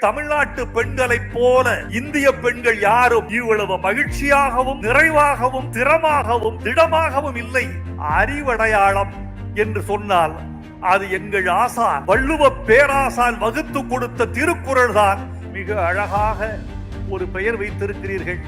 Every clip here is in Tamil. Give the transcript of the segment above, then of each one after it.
தமிழ்நாட்டு பெண்களைப் போல இந்திய பெண்கள் யாரும் இவ்வளவு மகிழ்ச்சியாகவும் நிறைவாகவும் திறமாகவும் திடமாகவும் இல்லை. அறிவடையாளம் என்று சொன்னால் அது எங்கள் ஆசான் வள்ளுவ பேராசான் வகுத்து கொடுத்த திருக்குறள் தான். மிக அழகாக ஒரு பெயர் வைத்திருக்கிறீர்கள்.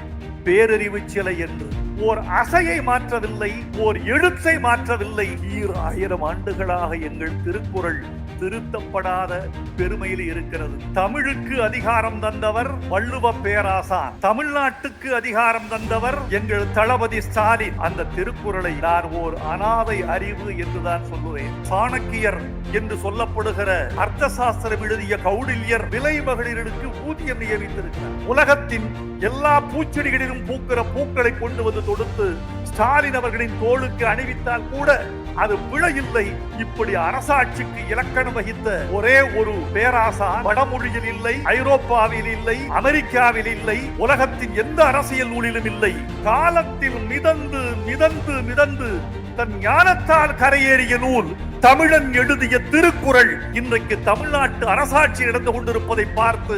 பேரறிவு சிலை என்று. ஓர் அசையை மாற்றவில்லை ஓர் எழுத்தை மாற்றவில்லை. ஈர் ஆயிரம் ஆண்டுகளாக எங்கள் திருக்குறள் திருத்தப்படாத பெருமையில் இருக்கிறது. தமிழுக்கு அதிகாரம் தந்தவர் வள்ளுவ பேராசான் தமிழ்நாட்டுக்கு அதிகாரம் தந்தவர் எங்கள் தளபதி ஸ்டாலின். அந்த திருக்குறளை நான் ஓர் அனாதை அறிவு என்றுதான் சொல்லுவேன். சாணக்கியர் என்று சொல்லப்படுகிற அர்த்த சாஸ்திரம் எழுதிய கௌடில்யர் விலை மகளிருக்கு ஊதியம் நியமித்திருக்கிறார். உலகத்தின் எல்லா பூச்செடிகளிலும் பூக்கிற பூக்களை கொண்டு வந்து தொடுத்து ஸ்டாலின் அவர்களின் தோளுக்கு அணிவித்தால் கூட அது பிழை இல்லை இப்படி அரசாட்சிக்கு இலக்கணம் வகித்த ஒரே ஒரு பேராசா வடமொழியில் இல்லை ஐரோப்பாவில் இல்லை அமெரிக்காவில் இல்லை உலகத்தின் எந்த அரசியல் நூலிலும் இல்லை. காலத்தில் மிதந்து மிதந்து மிதந்து தன் ஞானத்தால் கரையேறிய நூல் தமிழன் எழுதிய திருக்குறள். இன்றைக்கு தமிழ்நாட்டு அரசாட்சி நடந்து கொண்டிருப்பதை பார்த்து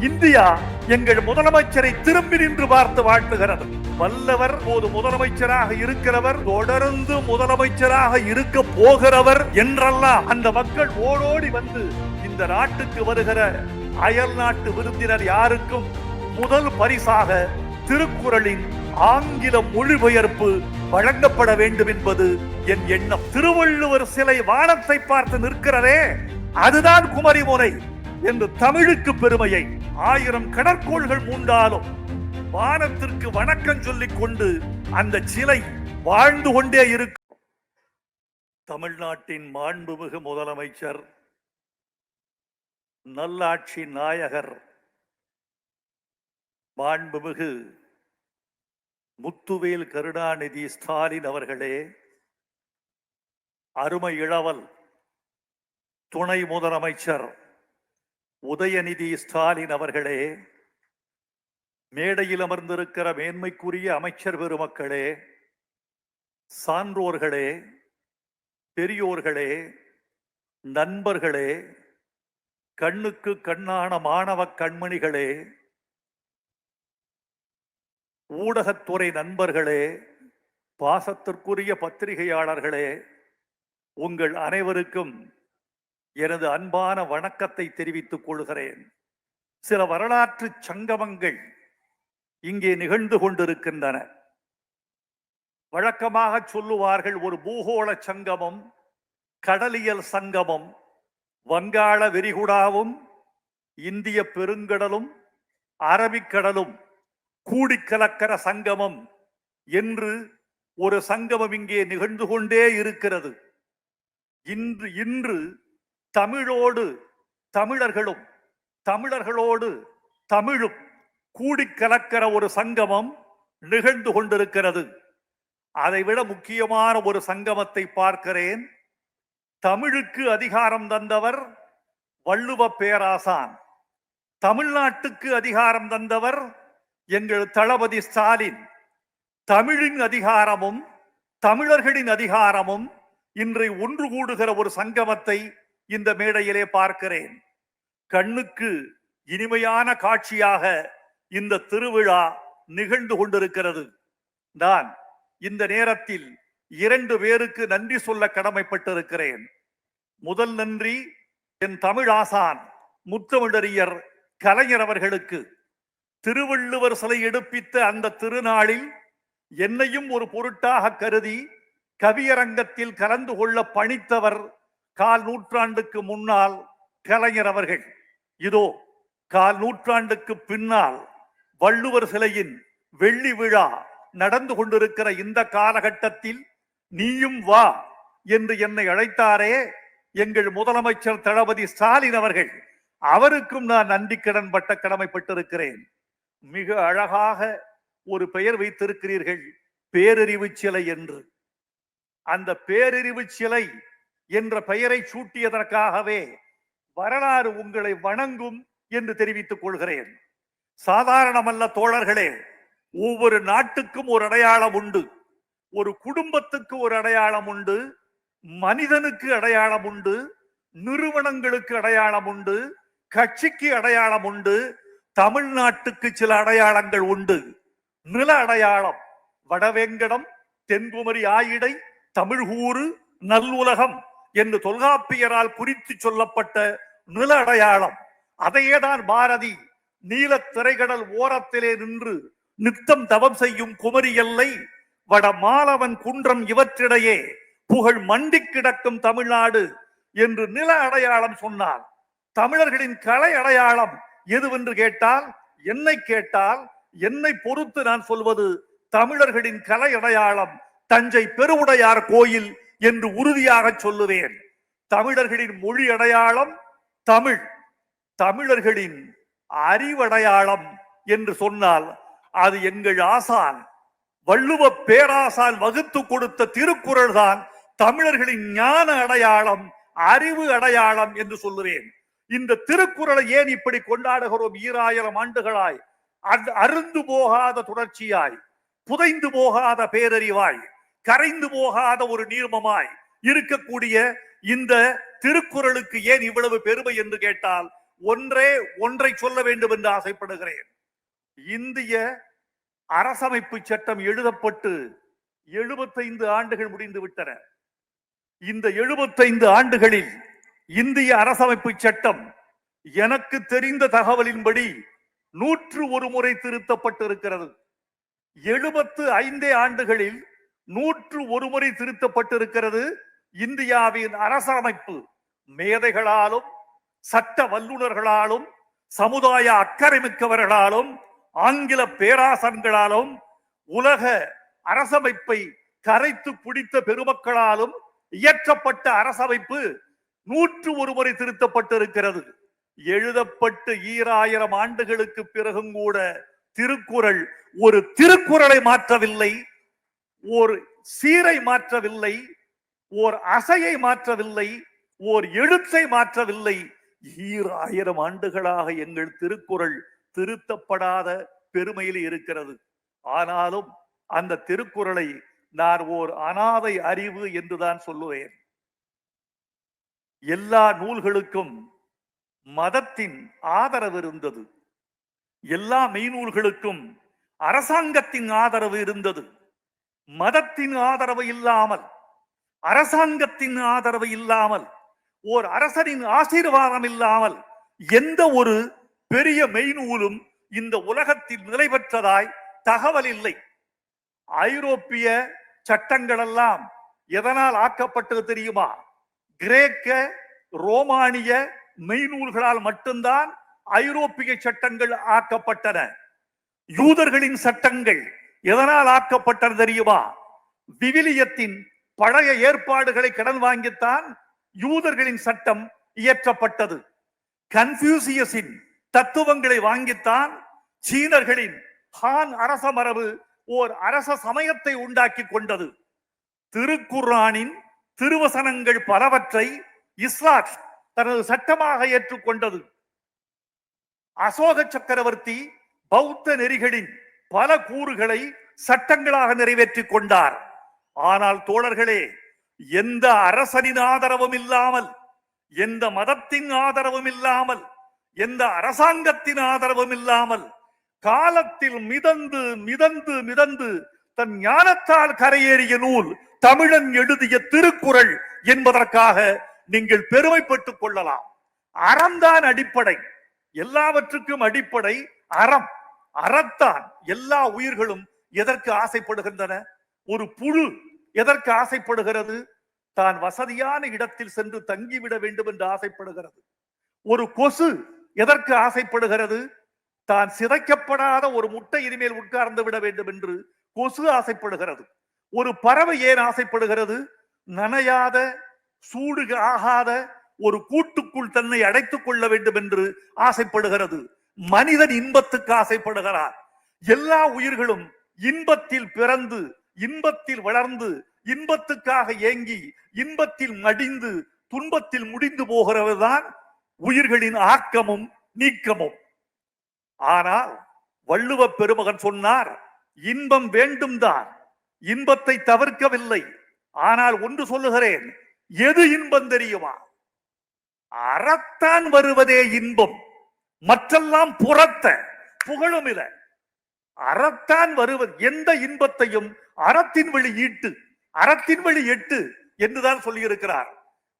இந்தியா எங்கள் முதலமைச்சரை திரும்பி நின்று பார்த்து வாழ்த்துகிறது. வல்லவர் போது முதலமைச்சராக இருக்கிறவர் தொடர்ந்து முதலமைச்சராக இருக்க போகிறவர் என்றெல்லாம் அந்த மக்கள் ஓடோடி வந்து இந்த நாட்டுக்கு வருகிற அயல் நாட்டு விருந்தினர் யாருக்கும் முதல் பரிசாக திருக்குறளின் ஆங்கில மொழிபெயர்ப்பு வழங்கப்பட வேண்டும் என்பது என் எண்ணம். திருவள்ளுவர் சிலை வானத்தை பார்த்து நிற்கிறதே அதுதான் குமரிமுனை என்று தமிழுக்கு பெருமையை ஆயிரம் கடற்கோள்கள் மூண்டாலும் வானத்திற்கு வணக்கம் சொல்லிக் கொண்டு அந்த சிலை வாழ்ந்து கொண்டே இருக்கும் தமிழ்நாட்டின் மாண்புமிகு முதலமைச்சர் நல்லாட்சி நாயகர் மாண்புமிகு முத்துவேல் கருணாநிதி ஸ்டாலின் அவர்களே அருமை இளவல் துணை முதலமைச்சர் உதயநிதி ஸ்டாலின் அவர்களே மேடையில் அமர்ந்திருக்கிற மேன்மைக்குரிய அமைச்சர் பெருமக்களே சான்றோர்களே பெரியோர்களே நண்பர்களே கண்ணுக்கு கண்ணான மாணவ கண்மணிகளே ஊடகத்துறை நண்பர்களே பாசத்திற்குரிய பத்திரிகையாளர்களே உங்கள் அனைவருக்கும் எனது அன்பான வணக்கத்தை தெரிவித்துக் கொள்கிறேன். சில வரலாற்று சங்கமங்கள் இங்கே நிகழ்ந்து கொண்டிருக்கின்றன. வழக்கமாக சொல்லுவார்கள் ஒரு பூகோள சங்கமம் கடலியல் சங்கமம் வங்காள விரிகுடாவும் இந்திய பெருங்கடலும் அரபிக்கடலும் கூடிக்கலக்கர சங்கமம் என்று ஒரு சங்கமம் இங்கே நிகழ்ந்து கொண்டே இருக்கிறது. இன்று இன்று தமிழோடு தமிழர்களும் தமிழர்களோடு தமிழும் கூடி கலக்கிற ஒரு சங்கமம் நிகழ்ந்து கொண்டிருக்கிறது. அதைவிட முக்கியமான ஒரு சங்கமத்தை பார்க்கிறேன். தமிழுக்கு அதிகாரம் தந்தவர் வள்ளுவ பேராசான். தமிழ்நாட்டுக்கு அதிகாரம் தந்தவர் எங்கள் தளபதி ஸ்டாலின். தமிழின் அதிகாரமும் தமிழர்களின் அதிகாரமும் இன்றை ஒன்று கூடுகிற ஒரு சங்கமத்தை இந்த மேடையிலே பார்க்கிறேன். கண்ணுக்கு இனிமையான காட்சியாக இந்த திருவிழா நிகழ்ந்து கொண்டிருக்கிறது. நான் இந்த நேரத்தில் இரண்டு பேருக்கு நன்றி சொல்ல கடமைப்பட்டிருக்கிறேன். முதல் நன்றி என் தமிழ் ஆசான் முத்தமிழறியர் கலைஞர் அவர்களுக்கு. திருவள்ளுவர் சிலை எடுப்பித்த அந்த திருநாளில் என்னையும் ஒரு பொருட்டாக கருதி கவியரங்கத்தில் கலந்து கொள்ள பணித்தவர் கால் நூற்றாண்டுக்கு முன்னால் கலைஞர் அவர்கள் இதோ கால் நூற்றாண்டுக்கு பின்னால் வள்ளுவர் சிலையின் வெள்ளி விழா நடந்து கொண்டிருக்கிற இந்த காலகட்டத்தில் நீயும் வா என்று என்னை அழைத்தாரே எங்கள் முதலமைச்சர் தளபதி ஸ்டாலின் அவர்கள். அவருக்கும் நான் நன்றி கடன் பட்ட கடமைப்பட்டிருக்கிறேன். மிக அழகாக ஒரு பெயர் வைத்திருக்கிறீர்கள் பேரறிவு சிலை என்று. அந்த பேரறிவு சிலை என்ற பெயரை சூட்டியதற்காகவே வரலாறு உங்களை வணங்கும் என்று தெரிவித்துக் கொள்கிறேன். சாதாரணமல்ல தோழர்களே ஒவ்வொரு நாட்டுக்கும் ஒரு அடையாளம் உண்டு. ஒரு குடும்பத்துக்கு ஒரு அடையாளம் உண்டு. மனிதனுக்கு அடையாளம் உண்டு. நிறுவனங்களுக்கு அடையாளம் உண்டு. கட்சிக்கு அடையாளம் உண்டு. தமிழ்நாட்டுக்கு சில அடையாளங்கள் உண்டு. நில அடையாளம் வடவேங்கடம் தென்குமரி ஆயிடை தமிழ்கூறு நல்லுலகம். என்று தொல்காப்பியரால் குறித்து சொல்லப்பட்ட நில அடையாளம் அதையேதான் பாரதி நீலத் திரைகடல் ஓரத்திலே நின்று நித்தம் தவம் செய்யும் குமரி எல்லை வட மாலவன் குன்றம் இவற்றிடையே புகழ் மண்டி கிடக்கும் தமிழ்நாடு என்று நில அடையாளம் சொன்னார். தமிழர்களின் கலை அடையாளம் எதுவென்று கேட்டால் என்னை கேட்டால் என்னை பொறுத்து நான் சொல்வது தமிழர்களின் கலை அடையாளம் தஞ்சை பெருவுடையார் கோயில் என்று உறுதியாக சொல்லுவேன். தமிழர்களின் மொழி அடையாளம் தமிழ். தமிழர்களின் அறிவடையாளம் என்று சொன்னால் அது எங்கள் ஆசான். வள்ளுவ பேராசான் வகுத்து கொடுத்த திருக்குறள் தான் தமிழர்களின் ஞான அடையாளம் அறிவு அடையாளம் என்று சொல்லுவேன். இந்த திருக்குறளை ஏன் இப்படி கொண்டாடுகிறோம் ஈராயிரம் ஆண்டுகளாய்? அருந்து போகாத தொடர்ச்சியாய் புதைந்து போகாத பேரறிவாய். கரைந்து போகாத ஒரு நீர்மமாய் இருக்கக்கூடிய இந்த திருக்குறளுக்கு ஏன் இவ்வளவு பெருமை என்று கேட்டால் ஒன்றே ஒன்றை சொல்ல வேண்டும் என்று ஆசைப்படுகிறேன். இந்திய அரசமைப்பு சட்டம் எழுதப்பட்டு எழுபத்தைந்து ஆண்டுகள் முடிந்து விட்டன. இந்த எழுபத்தைந்து ஆண்டுகளில் இந்திய அரசமைப்பு சட்டம் எனக்கு தெரிந்த தகவலின்படி நூற்று ஒரு முறை திருத்தப்பட்டிருக்கிறது. எழுபத்து ஐந்தே ஆண்டுகளில் நூற்று ஒரு முறை திருத்தப்பட்டிருக்கிறது இந்தியாவின் அரசமைப்பு. மேதைகளாலும் சட்ட வல்லுநர்களாலும் சமுதாய அக்கறை மிக்கவர்களாலும் ஆங்கில பேராசன்களாலும் உலக அரசமைப்பை கரைத்து பிடித்த பெருமக்களாலும் இயற்றப்பட்ட அரசமைப்பு நூற்று ஒரு முறை திருத்தப்பட்டிருக்கிறது. எழுதப்பட்டு ஈராயிரம் ஆண்டுகளுக்கு பிறகும் கூட திருக்குறள் ஒரு திருக்குறளை மாற்றவில்லை. ஒரு சீரை மாற்றவில்லை ஓர் அசையை மாற்றவில்லை ஓர் எழுத்தை மாற்றவில்லை. ஈராயிரம் ஆண்டுகளாக எங்கள் திருக்குறள் திருத்தப்படாத பெருமையில் இருக்கிறது. ஆனாலும் அந்த திருக்குறளை நான் ஓர் அனாதை அறிவு என்றுதான் சொல்லுவேன். எல்லா நூல்களுக்கும் மதத்தின் ஆதரவு இருந்தது. எல்லா மெய்நூல்களுக்கும் அரசாங்கத்தின் ஆதரவு இருந்தது. மதத்தின் ஆதரவு இல்லாமல் அரசாங்கத்தின் ஆதரவு இல்லாமல் ஓர் அரசனின் ஆசீர்வாதம் இல்லாமல் எந்த ஒரு பெரிய மெய்நூலும் இந்த உலகத்தில் நிலை பெற்றதாய் தகவல் இல்லை. ஐரோப்பிய சட்டங்கள் எல்லாம் எதனால் ஆக்கப்பட்டது தெரியுமா? கிரேக்க ரோமானிய மெய்நூல்களால் மட்டும்தான் ஐரோப்பிய சட்டங்கள் ஆக்கப்பட்டன. யூதர்களின் சட்டங்கள் எதனால் ஆக்கப்பட்டது தெரியுமா? விவிலியத்தின் பழைய ஏற்பாடுகளை கடன் வாங்கித்தான் யூதர்களின் சட்டம் இயற்றப்பட்டது. கன்ஃபியூசியஸின் தத்துவங்களை வாங்கித்தான் சீனர்களின் ஹான் அரச மரபு ஓர் அரச சமயத்தை உண்டாக்கி கொண்டது. திருக்குர்ஆனின் திருவசனங்கள் பலவற்றை இஸ்லாட் தனது சட்டமாக ஏற்றுக்கொண்டது. அசோக சக்கரவர்த்தி பௌத்த நெறிகளின் பல கூறுகளை சட்டங்களாக நிறைவேற்றிக் கொண்டார். ஆனால் தோழர்களே எந்த அரசனின் ஆதரவும் இல்லாமல் எந்த மதத்தின் ஆதரவும் இல்லாமல் எந்த அரசாங்கத்தின் ஆதரவும் இல்லாமல் காலத்தில் மிதந்து மிதந்து மிதந்து தன் ஞானத்தால் கரையேறிய நூல் தமிழன் எழுதிய திருக்குறள் என்பதற்காக நீங்கள் பெருமைப்பட்டுக் கொள்ளலாம். அறம்தான் அடிப்படை. எல்லாவற்றுக்கும் அடிப்படை அறம். அறத்தான் எல்லா உயிர்களும் எதற்கு ஆசைப்படுகின்றன? ஒரு புழு எதற்கு ஆசைப்படுகிறது? தான் வசதியான இடத்தில் சென்று தங்கிவிட வேண்டும் என்று ஆசைப்படுகிறது. ஒரு கொசு எதற்கு ஆசைப்படுகிறது? தான் சிதைக்கப்படாத ஒரு முட்டை இனிமேல் உட்கார்ந்து விட வேண்டும் என்று கொசு ஆசைப்படுகிறது. ஒரு பறவை ஏன் ஆசைப்படுகிறது? நனையாத சூடு ஆகாத ஒரு கூட்டுக்குள் தன்னை அடைத்துக் கொள்ள வேண்டும் என்று ஆசைப்படுகிறது. மனிதன் இன்பத்துக்கு ஆசைப்படுகிறார் எல்லா உயிர்களும் இன்பத்தில் பிறந்து இன்பத்தில் வளர்ந்து இன்பத்துக்காக ஏங்கி இன்பத்தில் மடிந்து துன்பத்தில் முடிந்து போகிறதுதான் உயிர்களின் ஆக்கமும் நீக்கமும். ஆனால் வள்ளுவ பெருமகன் சொன்னார் இன்பம் வேண்டும் தான் இன்பத்தை தவிர்க்கவில்லை. ஆனால் ஒன்று சொல்லுகிறேன் எது இன்பம் தெரியுமா? அறத்தான் வருவதே இன்பம். மற்றெல்லாம் புறத்த புகழுமில. அறத்தான் வருவது எந்த இன்பத்தையும் அறத்தின் வழி ஈட்டு அறத்தின் வழி எட்டு என்றுதான் சொல்லியிருக்கிறார்.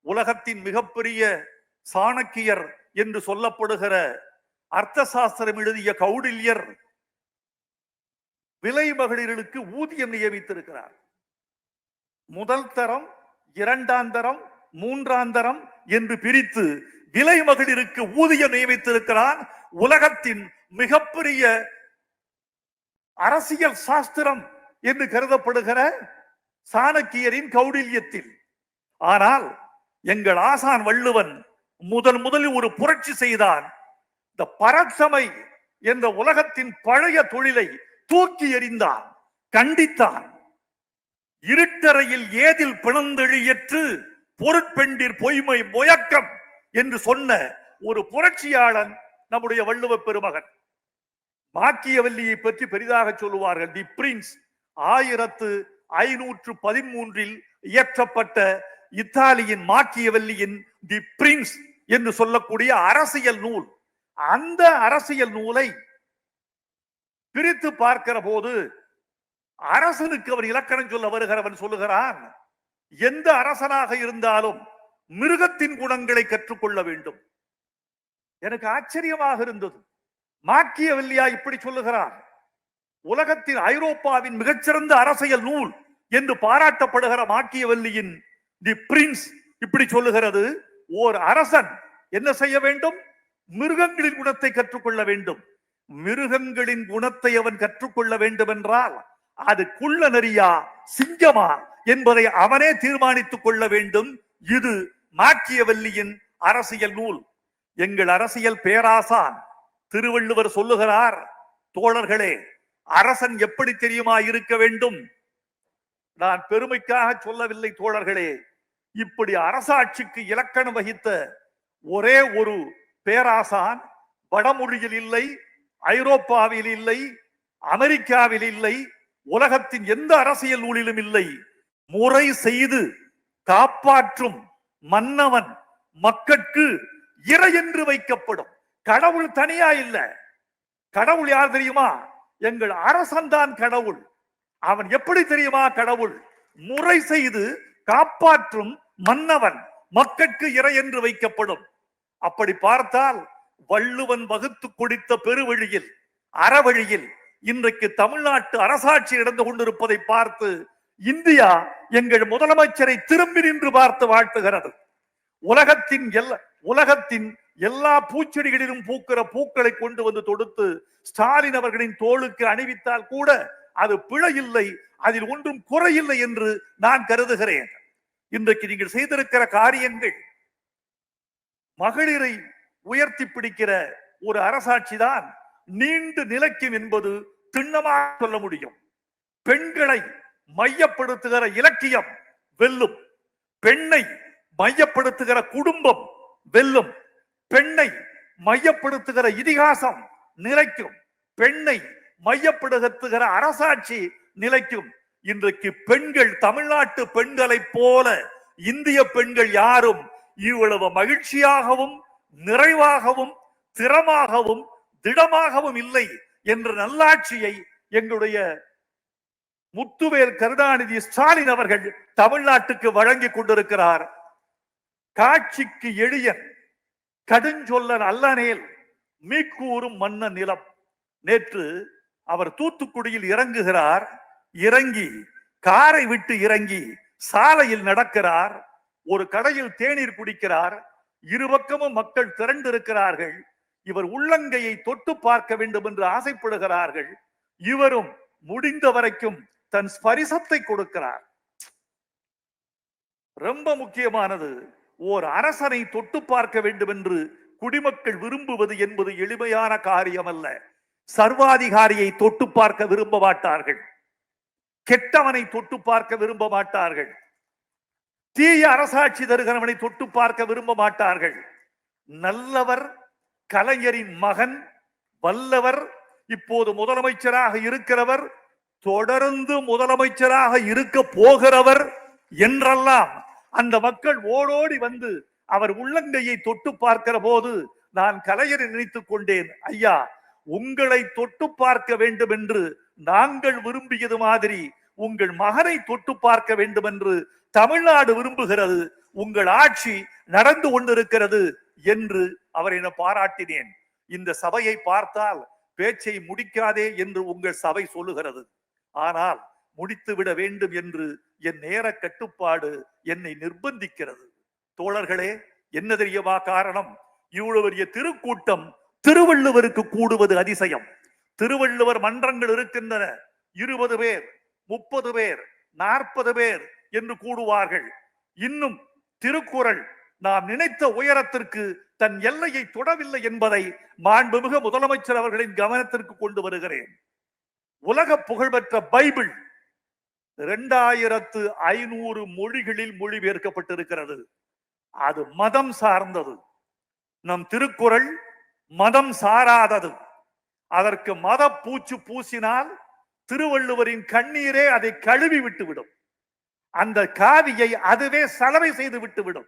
உலகத்தின் மிகப்பெரிய சாணக்கியர் என்று சொல்லப்படுகிற அர்த்த சாஸ்திரம் எழுதிய கௌடில்யர் விலை மகளிர்களுக்கு ஊதியம் நியமித்திருக்கிறார். முதல் தரம் இரண்டாம் தரம் மூன்றாம் தரம் என்று பிரித்து விலை மகளிருக்கு ஊதியம் நியமித்திருக்கிறான். உலகத்தின் மிகப்பெரிய அரசியல் சாஸ்திரம் என்று கருதப்படுகிற சாணக்கியரின் கௌடில்யத்தில். ஆனால் எங்கள் ஆசான் வள்ளுவன் முதன் முதலில் ஒரு புரட்சி செய்தான். இந்த பரட்சமை என்ற உலகத்தின் பழைய தொழிலை தூக்கி எறிந்தான் கண்டித்தான். இருட்டறையில் ஏதில் பிணந்தெழியற்று பொருட்பெண்டிர் பொய்மை முயக்கம் என்று சொன்ன ஒரு புரட்சியாளன் நம்முடைய வள்ளுவ பெருமகன். மாக்கியவல்லியை பற்றி பெரிதாக சொல்லுவார்கள். தி பிரின்ஸ் ஆயிரத்து ஐநூற்று பதிமூன்றில் இயற்றப்பட்ட இத்தாலியின் மாக்கியவல்லியின் தி பிரின்ஸ் என்று சொல்லக்கூடிய அரசியல் நூல். அந்த அரசியல் நூலை பிரித்து பார்க்கிற போது அரசனுக்கு அவர் இலக்கணம் சொல்ல வருகிறவன் சொல்லுகிறான். எந்த அரசனாக இருந்தாலும் மிருகத்தின் குணங்களை கற்றுக்கொள்ள வேண்டும். எனக்கு ஆச்சரியமாக இருந்தது. மாக்கியவல்லியா இப்படி சொல்லுகிறார். உலகத்தின் ஐரோப்பாவின் மிகச்சிறந்த அரசியல் நூல் என்று பாராட்டப்படுகிற மாக்கியவல்லியின் தி பிரின்ஸ் இப்படி சொல்லுகிறது. ஓர் அரசன் என்ன செய்ய வேண்டும்? மிருகங்களின் குணத்தை கற்றுக்கொள்ள வேண்டும். மிருகங்களின் குணத்தை அவன் கற்றுக்கொள்ள வேண்டும் என்றால் அது குள்ள நெறியா சிங்கமா என்பதை அவனே தீர்மானித்துக் கொள்ள வேண்டும். இது மாக்கியவல்லியின் அரசியல் நூல். எங்கள் அரசியல் பேராசான் திருவள்ளுவர் சொல்லுகிறார் தோழர்களே அரசன் எப்படி தெரியுமா இருக்க வேண்டும்? நான் பெருமைக்காக சொல்லவில்லை தோழர்களே. இப்படி அரசாட்சிக்கு இலக்கணம் வகித்த ஒரே ஒரு பேராசான் வடமொழியில் இல்லை ஐரோப்பாவில் இல்லை அமெரிக்காவில் இல்லை உலகத்தின் எந்த அரசியல் நூலிலும் இல்லை. முறை செய்து காப்பாற்றும் மன்னவன் மக்கட்கு இறை என்று வைக்கப்படும். கடவுள் தனியா இல்ல. கடவுள் யார் தெரியுமா? எங்கள் அரசன் தான் கடவுள். அவன் எப்படி தெரியுமா கடவுள்? முறை செய்து காப்பாற்றும் மன்னவன் மக்கட்கு இறை என்று வைக்கப்படும். அப்படி பார்த்தால் வள்ளுவன் வகுத்து கொடுத்த பெருவழியில் அறவழியில் இன்றைக்கு தமிழ்நாட்டு அரசாட்சி நடந்து கொண்டிருப்பதை பார்த்து இந்தியா எங்கள் முதலமைச்சரை திரும்பி நின்று பார்த்து வாழ்த்துகிறது. உலகத்தின் எல்லா உலகத்தின் எல்லா பூச்செடிகளிலும் பூக்கிற பூக்களை கொண்டு வந்து தொடுத்து ஸ்டாலின் அவர்களின் தோளுக்கு அணிவித்தால் கூட அது பிழை இல்லை அதில் ஒன்றும் குறையில்லை என்று நான் கருதுகிறேன். இன்றைக்கு நீங்கள் செய்திருக்கிற காரியங்கள் மகளிரை உயர்த்தி பிடிக்கிற ஒரு அரசாட்சி தான் நீண்டு நிலைக்கும் என்பது திண்ணமாக சொல்ல முடியும். பெண்களை மையப்படுத்துகிற இலக்கியம் வெல்லும். பெண்ணை மையப்படுத்துகிற குடும்பம் வெல்லும். பெண்ணை மையப்படுத்துகிற இதிகாசம் நிலைக்கும். பெண்ணை மையப்படுத்துகிற அரசாட்சி நிலைக்கும். இன்றைக்கு பெண்கள் தமிழ்நாட்டு பெண்களைப் போல இந்திய பெண்கள் யாரும் இவ்வளவு மகிழ்ச்சியாகவும் நிறைவாகவும் திறமாகவும் திடமாகவும் இல்லை என்ற நல்லாட்சியை எங்களுடைய முத்துவேல் கருணாநிதி ஸ்டாலின் அவர்கள் தமிழ்நாட்டுக்கு வழங்கி கொண்டிருக்கிறார். காட்சிக்கு எளியன் கடுஞ்சொல்லன் அல்லனேல் மீக்கூறும் மன்ன நிலம். நேற்று அவர் தூத்துக்குடியில் இறங்குகிறார். இறங்கி காரை விட்டு இறங்கி சாலையில் நடக்கிறார். ஒரு கடையில் தேநீர் குடிக்கிறார். இருபக்கமும் மக்கள் திரண்டிருக்கிறார்கள். இவர் உள்ளங்கையை தொட்டு பார்க்க வேண்டும் என்று ஆசைப்படுகிறார்கள். இவரும் முடிந்த வரைக்கும் தன் ஸ்பரிசத்தை கொடுக்கிறார். ரொம்ப முக்கியமானது ஓர் அரசனை தொட்டு பார்க்க வேண்டும் என்று குடிமக்கள் விரும்புவது என்பது எளிமையான காரியம் அல்ல சர்வாதிகாரியை தொட்டு பார்க்க விரும்ப மாட்டார்கள். கெட்டவனை தொட்டு பார்க்க விரும்ப மாட்டார்கள். தீய அரசாட்சி தருகிறவனை தொட்டு பார்க்க விரும்ப மாட்டார்கள். நல்லவர் கலைஞரின் மகன் வல்லவர் இப்போது முதலமைச்சராக இருக்கிறவர் தொடர்ந்து முதலமைச்சராக இருக்க போகிறவர் என்றெல்லாம் அந்த மக்கள் ஓடோடி வந்து அவர் உள்ளங்கையை தொட்டு பார்க்கிற போது நான் கலைஞரை நினைத்துக் கொண்டேன் ஐயா உங்களை தொட்டு பார்க்க வேண்டும் என்று நாங்கள் விரும்பியது மாதிரி உங்கள் மகனை தொட்டு பார்க்க வேண்டும் என்று தமிழ்நாடு விரும்புகிறது உங்கள் ஆட்சி நடந்து கொண்டிருக்கிறது என்று அவரை பாராட்டினேன். இந்த சபையை பார்த்தால் பேச்சை முடிக்காதே என்று உங்கள் சபை சொல்லுகிறது. ஆனால் முடித்து விட வேண்டும் என்று என் நேர கட்டுப்பாடு என்னை நிர்பந்திக்கிறது. தோழர்களே என்ன தெரியவா காரணம்? இவ்வளவு பெரிய திருக்கூட்டம் திருவள்ளுவருக்கு கூடுவது அதிசயம். திருவள்ளுவர் மன்றங்கள் இருக்கின்றன. இருபது பேர் முப்பது பேர் நாற்பது பேர் என்று கூடுவார்கள். இன்னும் திருக்குறள் நாம் நினைத்த உயரத்திற்கு தன் எல்லையை தொடவில்லை என்பதை மாண்புமிகு முதலமைச்சர் அவர்களின் கவனத்திற்கு கொண்டு வருகிறேன். உலக புகழ்பெற்ற பைபிள் இரண்டாயிரத்து ஐநூறு மொழிகளில் மொழிபெயர்க்கப்பட்டிருக்கிறது. அது மதம் சார்ந்தது. நம் திருக்குறள் மதம் சாராதது. அதற்கு மத பூச்சு பூசினால் திருவள்ளுவரின் கண்ணீரே அதை கழுவி விட்டுவிடும். அந்த காவியை அதுவே சலவை செய்து விட்டுவிடும்.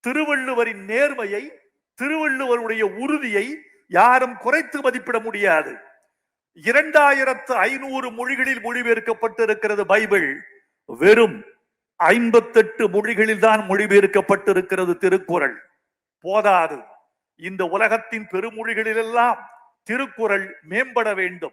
திருவள்ளுவரின் நேர்மையை திருவள்ளுவருடைய உறுதியை யாரும் குறைத்து மதிப்பிட முடியாது. இரண்டாயிரத்து ஐநூறு மொழிகளில் மொழிபெயர்க்கப்பட்டு இருக்கிறது பைபிள். வெறும் ஐம்பத்தெட்டு மொழிகளில் தான் மொழிபெயர்க்கப்பட்டிருக்கிறது திருக்குறள். போதாது. இந்த உலகத்தின் பெருமொழிகளிலெல்லாம் திருக்குறள் மேம்பட வேண்டும்.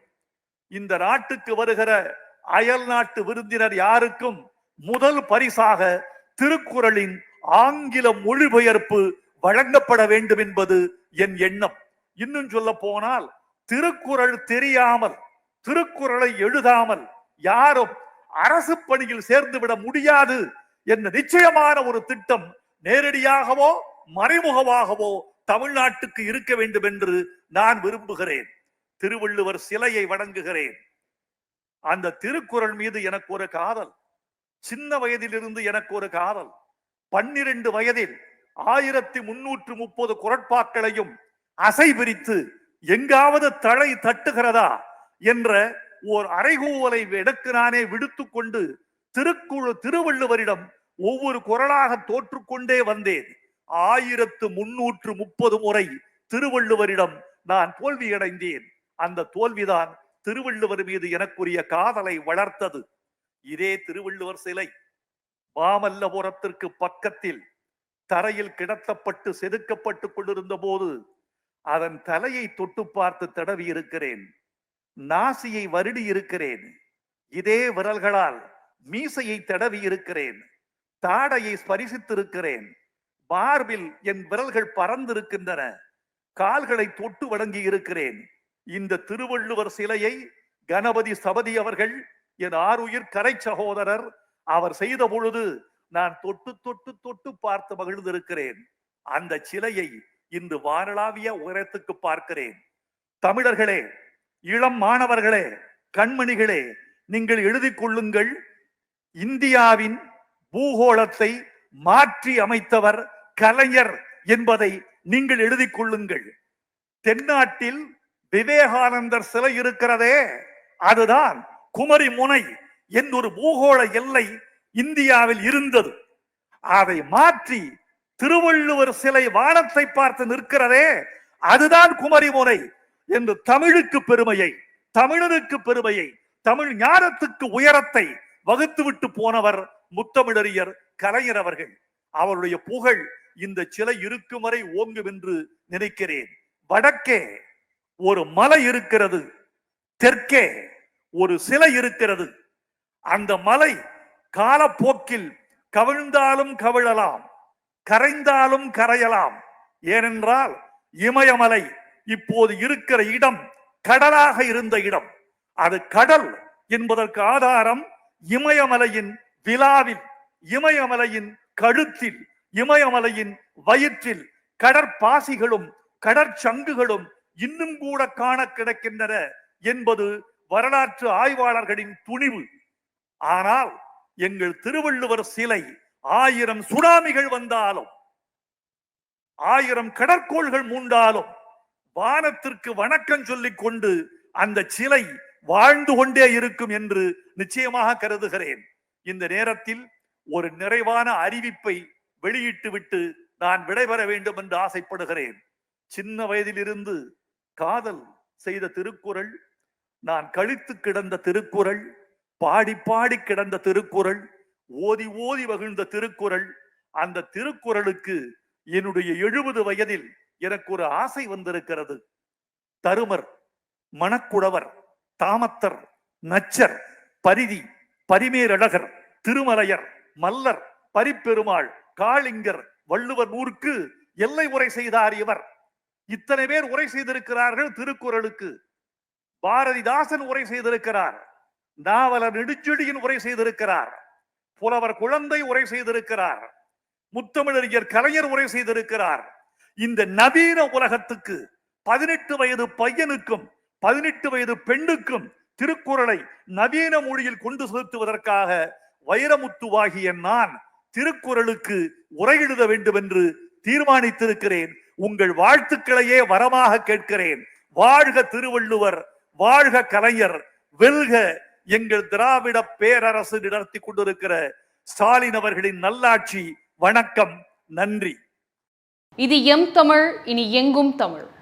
இந்த நாட்டுக்கு வருகிற அயல் நாட்டு விருந்தினர் யாருக்கும் முதல் பரிசாக திருக்குறளின் ஆங்கில மொழிபெயர்ப்பு வழங்கப்பட வேண்டும் என்பது என் எண்ணம். இன்னும் சொல்ல போனால் திருக்குறள் தெரியாமல் திருக்குறளை எழுதாமல் யாரும் அரசு பணியில் சேர்ந்து விட முடியாது என்ற நிச்சயமான ஒரு திட்டம் நேரடியாகவோ மறைமுகமாகவோ தமிழ்நாட்டுக்கு இருக்க வேண்டும் என்று நான் விரும்புகிறேன். திருவள்ளுவர் சிலையை வணங்குகிறேன். அந்த திருக்குறள் மீது எனக்கு ஒரு காதல். சின்ன வயதிலிருந்து எனக்கு ஒரு காதல். பன்னிரண்டு வயதில் ஆயிரத்தி முன்னூற்று முப்பது குரட்பாக்களையும் அசை பிரித்து எங்காவது தலை தட்டுகிறதா என்ற ஓர் அறைகூவலை எனக்கு நானே விடுத்துக் கொண்டு திருக்குழு திருவள்ளுவரிடம் ஒவ்வொரு குரலாக தோற்றுக்கொண்டே வந்தேன். ஆயிரத்து முன்னூற்று முப்பது முறை திருவள்ளுவரிடம் நான் தோல்வியடைந்தேன் அந்த தோல்விதான் திருவள்ளுவர் மீது எனக்குரிய காதலை வளர்த்தது. இதே திருவள்ளுவர் சிலை மாமல்லபுரத்திற்கு பக்கத்தில் தரையில் கிடத்தப்பட்டு செதுக்கப்பட்டு கொண்டிருந்த போது அதன் தலையை தொட்டு பார்த்து தடவி இருக்கிறேன். நாசியை வருடி இருக்கிறேன். இதே விரல்களால் மீசையை தடவி இருக்கிறேன். தாடையை ஸ்பரிசித்திருக்கிறேன். மார்பில் என் விரல்கள் பறந்திருக்கின்றன. கால்களை தொட்டு வணங்கி இருக்கிறேன். இந்த திருவள்ளுவர் சிலையை கணபதி சபதி அவர்கள் என் ஆறுயிர் கரை சகோதரர் அவர் செய்த பொழுது நான் தொட்டு தொட்டு தொட்டு பார்த்து மகிழ்ந்திருக்கிறேன். அந்த சிலையை இந்த வானளாவிய உயரத்துக்கு பார்க்கிறேன். தமிழர்களே இளம் மாணவர்களே கண்மணிகளே நீங்கள் எழுதி கொள்ளுங்கள். இந்தியாவின் பூகோளத்தை மாற்றி அமைத்தவர் கலைஞர் என்பதை நீங்கள் எழுதி கொள்ளுங்கள். தென்னாட்டில் விவேகானந்தர் சிலை இருக்கிறதே அதுதான் குமரி முனை ஒரு பூகோள எல்லை இந்தியாவில் இருந்தது. அதை மாற்றி திருவள்ளுவர் சிலை வானத்தை பார்த்து நிற்கிறதே அதுதான் குமரி முனை என்று தமிழுக்கு பெருமையை தமிழனுக்கு பெருமையை தமிழ் ஞானத்துக்கு உயரத்தை வகுத்துவிட்டு போனவர் முத்தமிழறியர் கலைஞர் அவர்கள். அவருடைய புகழ் இந்த சிலை இருக்கும் வரை ஓங்கும் என்று நினைக்கிறேன். வடக்கே ஒரு மலை இருக்கிறது தெற்கே ஒரு சிலை இருக்கிறது. அந்த மலை காலப்போக்கில் கவிழ்ந்தாலும் கவிழலாம் கரைந்தாலும் கரையலாம். ஏனென்றால் இமயமலை இப்போது இருக்கிற இடம் கடலாக இருந்த இடம். அது கடல் என்பதற்கு ஆதாரம் இமயமலையின் விழாவில் இமயமலையின் கழுத்தில் இமயமலையின் வயிற்றில் கடற்பாசிகளும் கடற்சங்குகளும் இன்னும் கூட காண கிடக்கின்றன என்பது வரலாற்று ஆய்வாளர்களின் துணிவு. ஆனால் எங்கள் திருவள்ளுவர் சிலை ஆயிரம் சுனாமிகள் வந்தாலும் ஆயிரம் கடற்கோள்கள் மூண்டாலும் வானத்திற்கு வணக்கம் சொல்லிக் கொண்டு அந்த சிலை வாழ்ந்து கொண்டே இருக்கும் என்று நிச்சயமாக கருதுகிறேன். இந்த நேரத்தில் ஒரு நிறைவான அறிவிப்பை வெளியிட்டு விட்டு நான் விடைபெற வேண்டும் என்று ஆசைப்படுகிறேன். சின்ன வயதிலிருந்து காதல் செய்த திருக்குறள் நான் கழித்து கிடந்த திருக்குறள் பாடி பாடி கிடந்த திருக்குறள் ஓதி ஓதி வகிழ்ந்த திருக்குறள். அந்த திருக்குறளுக்கு என்னுடைய எழுபது வயதில் எனக்கு ஒரு ஆசை வந்திருக்கிறது. தருமர் மணக்குடவர் தாமத்தர் நச்சர் பரிதி பரிமேரழகர் திருமலையர் மல்லர் பரிப்பெருமாள் காளிங்கர் வள்ளுவர் நூறுக்கு எல்லை உரை செய்தார் இவர். இத்தனை பேர் உரை செய்திருக்கிறார்கள் திருக்குறளுக்கு. பாரதிதாசன் உரை செய்திருக்கிறார். நாவலர் நெடுச்செடியின் உரை செய்திருக்கிறார். புலவர் குழந்தை உரை செய்திருக்கிறார். முத்தமிழறிஞர் கலைஞர் உரை செய்திருக்கிறார். இந்த நவீன உலகத்துக்கு பதினெட்டு வயது பையனுக்கும் பதினெட்டு வயது பெண்ணுக்கும் திருக்குறளை நவீன மொழியில் கொண்டு செலுத்துவதற்காக வைரமுத்துவாகிய நான் திருக்குறளுக்கு உரை எழுத வேண்டும் என்று தீர்மானித்திருக்கிறேன். உங்கள் வாழ்த்துக்களையே வரமாக கேட்கிறேன். வாழ்க திருவள்ளுவர் வாழ்க கலைஞர் வெல்க எங்கள் திராவிட பேரரசு நடத்தி கொண்டிருக்கிற ஸ்டாலின் அவர்களின் நல்லாட்சி. வணக்கம். நன்றி. இது எம் தமிழ் இனி எங்கும் தமிழ்.